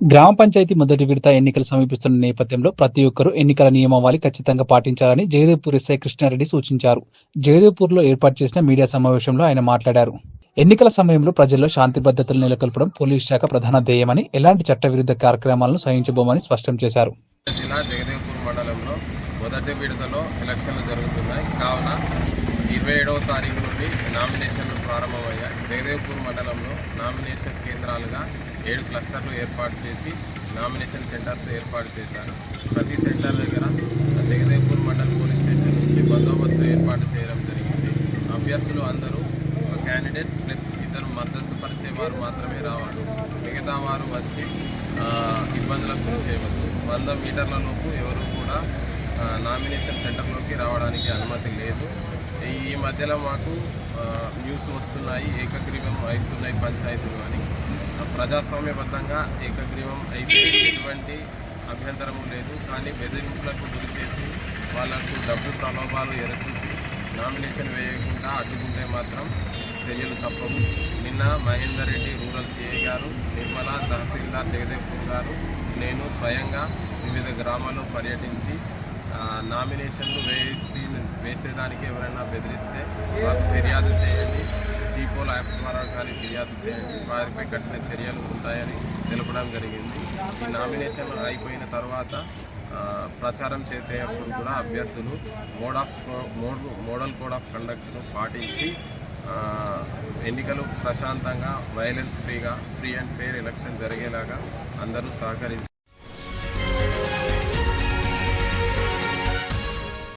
గ్రామ పంచాయతీ మొదటి విడత ఎన్నికలు సమీపిస్తున్న నేపథ్యంలో ప్రతి ఒక్కరూ ఎన్నికల నియమావళి ఖచ్చితంగా పాటించాలని జయదేవ్పూర్ ఎస్ఐ కృష్ణారెడ్డి సూచించారు. జయదేవ్పూర్లో ఏర్పాటు చేసిన మీడియా సమావేశంలో ఆయన మాట్లాడారు. ఎన్నికల సమయంలో ప్రజల్లో శాంతి భద్రతలు నెలకొల్పడం పోలీస్ శాఖ ప్రధాన ధ్యేయమని ఎలాంటి చట్టవిరుద్ధ కార్యక్రమాలను సహించబోమని స్పష్టం చేశారు. జిల్లా జగదేవ్పూర్ మండలంలో మొదటి విడతలో ఎలక్షన్లు జరుగుతున్నాయి. కావున ఇరవై ఏడవ తారీఖు నుండి నామినేషన్లు ప్రారంభమయ్యాయి. జగదేవ్పూర్ మండలంలో నామినేషన్ కేంద్రాలుగా ఏడు క్లస్టర్లు ఏర్పాటు చేసి నామినేషన్ సెంటర్స్ ఏర్పాటు చేశారు. ప్రతి సెంటర్ దగ్గర జగదేవ్పూర్ మండల్ పోలీస్ స్టేషన్ నుంచి బందోబస్తు ఏర్పాటు చేయడం జరిగింది. అభ్యర్థులు అందరూ ఒక క్యాండిడేట్ ప్లస్ ఇద్దరు మద్దతు పరిచేవారు మాత్రమే రావాలి. మిగతా వారు వచ్చి ఇబ్బందులకు గురి చేయవద్దు. వంద మీటర్ల లోపు ఎవరు కూడా నామినేషన్ సెంటర్లోకి రావడానికి అనుమతి లేదు. ఈ మధ్యలో మాకు న్యూస్ వస్తున్నాయి ఏకగ్రీవం అవుతున్నాయి పంచాయతీలు అని. ప్రజాస్వామ్యబద్ధంగా ఏకగ్రీవం అయితే ఎటువంటి అభ్యంతరము లేదు. కానీ బెదిరింపులకు గురి చేసి వాళ్ళకు డబ్బు ప్రలోభాలు ఎరచూసి నామినేషన్ వేయకుండా అడ్డుకుంటే మాత్రం చర్యలు తప్పవు. నిన్న మహేందర్ రెడ్డి రూరల్ సిఐ గారు నిర్మల తహసీల్దార్ జగదేవ్ గారు నేను స్వయంగా వివిధ గ్రామాల్లో పర్యటించి నామినేషన్లు వేసి వేసేదానికి ఎవరైనా బెదిరిస్తే వారు ఫిర్యాదు చేయండి. డీపోల్ యాప్ ద్వారా కానీ ఫిర్యాదు చేయండి. వారిపై కఠిన చర్యలు ఉంటాయని తెలపడం జరిగింది. ఈ నామినేషన్ అయిపోయిన తర్వాత ప్రచారం చేసేటప్పుడు కూడా అభ్యర్థులు mode of mode model code of కండక్ట్ను పాటించి ఎన్నికలు ప్రశాంతంగా వైలెన్స్ ఫ్రీగా ఫ్రీ అండ్ ఫెయిర్ ఎలక్షన్ జరిగేలాగా అందరూ సహకరించి